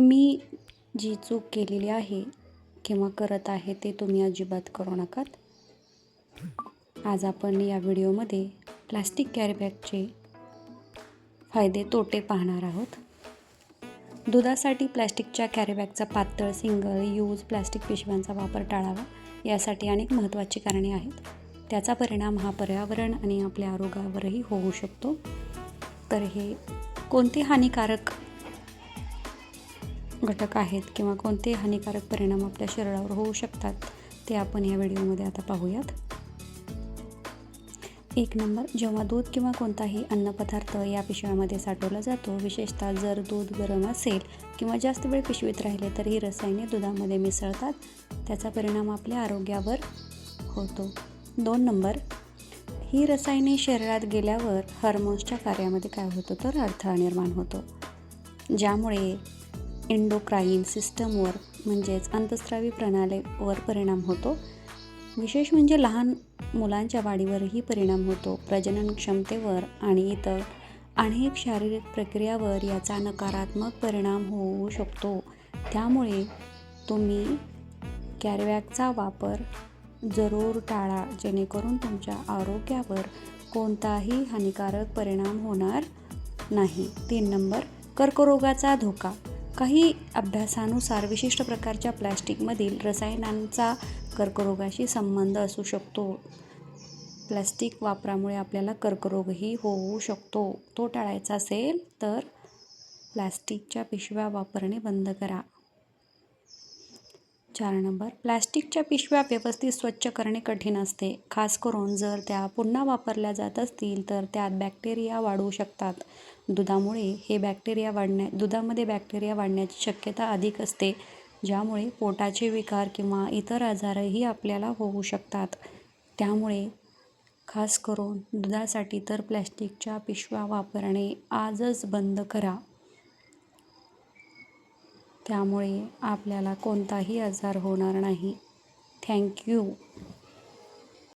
मी जी चूक केलेली आहे किंवा करत आहे ते तुम्ही अजिबात करू नकात. आज आपण या व्हिडिओमध्ये प्लास्टिक कॅरीबॅगचे फायदे तोटे पाहणार आहोत. दुधासाठी प्लॅस्टिकच्या कॅरीबॅगचा पातळ सिंगल यूज प्लॅस्टिक पिशव्यांचा वापर टाळावा यासाठी अनेक महत्त्वाची कारणे आहेत. त्याचा परिणाम हा पर्यावरण आणि आपल्या आरोग्यावरही होऊ शकतो. तर हे कोणते हानिकारक घटक आहेत किंवा कोणते हानिकारक परिणाम आपल्या शरीरावर होऊ शकतात ते आपण या व्हिडिओमध्ये आता पाहूयात. एक नंबर जेव्हा दूध किंवा कोणताही अन्नपदार्थ या पिशव्यामध्ये साठवला जातो विशेषतः जर दूध गरम असेल किंवा जास्त वेळ पिशवीत राहिले तर ही रसायने दुधामध्ये मिसळतात त्याचा परिणाम आपल्या आरोग्यावर होतो. दोन नंबर ही रसायने शरीरात गेल्यावर हार्मोन्सच्या कार्यामध्ये काय होतं तर अडथळा निर्माण होतो ज्यामुळे एंडोक्राईन सिस्टमवर म्हणजेच अंतस्रावी प्रणालीवर परिणाम होतो. विशेष म्हणजे लहान मुलांच्या वाढीवरही परिणाम होतो. प्रजनन क्षमतेवर आणि इतर अनेक शारीरिक प्रक्रियावर याचा नकारात्मक परिणाम होऊ शकतो. त्यामुळे तुम्ही कॅरवॅकचा वापर जरूर टाळा जेणेकरून तुमच्या आरोग्यावर कोणताही हानिकारक परिणाम होणार नाही. तीन नंबर कर्करोगाचा धोका. काही अभ्यासानुसार विशिष्ट प्रकारच्या प्लॅस्टिकमधील रसायनांचा कर्करोगाशी संबंध असू शकतो. प्लॅस्टिक वापरामुळे आपल्याला कर्करोगही होऊ शकतो. तो टाळायचा असेल तर प्लॅस्टिकच्या पिशव्या वापरणे बंद करा. चार नंबर. प्लॅस्टिकच्या पिशव्या व्यवस्थित स्वच्छ करणे कठीण असते. खास करून जर त्या पुन्हा वापरल्या जात असतील तर त्यात बॅक्टेरिया वाढू शकतात. दुधामुळे हे बॅक्टेरिया वाढण्या दुधामध्ये बॅक्टेरिया वाढण्याची शक्यता अधिक असते ज्यामुळे पोटाचे विकार किंवा इतर आजारही आपल्याला होऊ शकतात. त्यामुळे खास करून दुधासाठी तर प्लॅस्टिकच्या पिशव्या वापरणे आजच बंद करा. त्यामुळे आपल्याला कोणताही आजार होणार नाही. थँक्यू